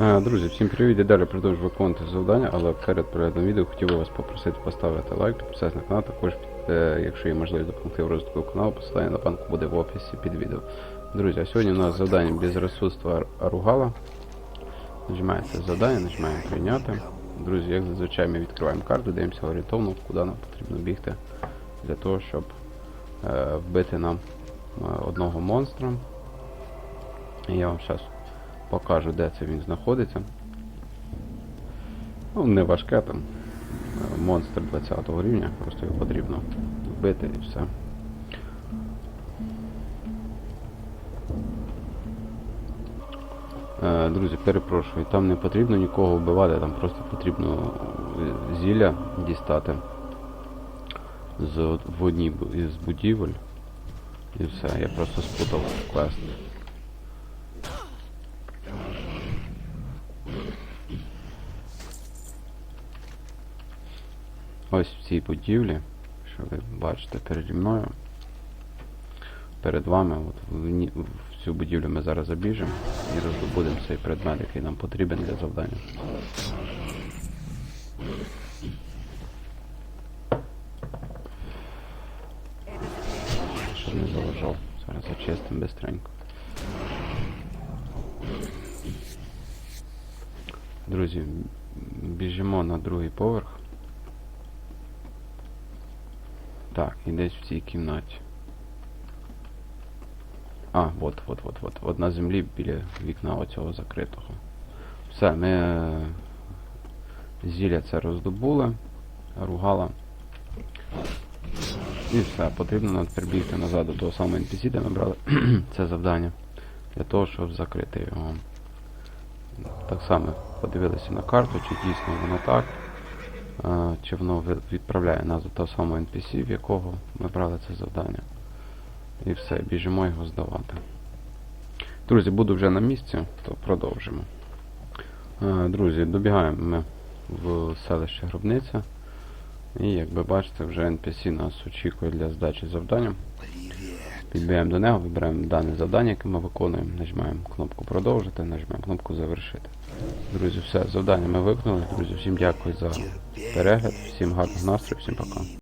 Е, Друзі, всім привіт! І далі продовжую виконувати завдання, але перед переглядом відео хотів би вас попросити поставити лайк, підписатися на канал, також, е, якщо є можливість допомогти в розвитку каналу, посилання на банку буде в описі під відео. Друзі, а сьогодні у нас завдання безресурства Аругала. Нажимається завдання, нажимаємо прийняти. Друзі, як зазвичай ми відкриваємо карту, дивимося орієнтовно, куди нам потрібно бігти для того, щоб е, вбити нам одного монстра. І я вам зараз покажу, де це він знаходиться. Ну, не важке там. Монстр 20 рівня, просто його потрібно вбити і все. Е, Друзі, перепрошую, там не потрібно нікого вбивати, там просто потрібно е, зілля дістати з в одній із будівель. І все, я просто спутав квест. Ось в цій будівлі, що ви бачите переді мною. Перед вами, от в, в цю будівлю ми зараз забіжимо і роздобудемо цей предмет, який нам потрібен для завдання. Щоб не заважав. Зараз зачистимо бистренько. Друзі, біжимо на другий поверх. Так, і десь в цій кімнаті. А, от, от, от, от. На землі біля вікна оцього закритого. Все, ми е, зілля це роздобули, ругала. І все, потрібно нам тепер бігти назад до того самого NPC, де ми брали це завдання. Для того, щоб закрити його. Так само подивилися на карту, чи дійсно воно так. Чи воно відправляє нас до того самого NPC, в якого ми брали це завдання. І все, біжимо його здавати. Друзі, буду вже на місці, то продовжимо. Друзі, добігаємо ми в селище Гробниця. І як ви бачите, вже NPC нас очікує для здачі завдання. Підбігаємо до нього, вибираємо дане завдання, яке ми виконуємо, нажимаємо кнопку продовжити, нажимаємо кнопку завершити. Друзі, все, завдання ми виконали. Друзі, всім дякую за перегляд, всім гарного настрою, всім пока.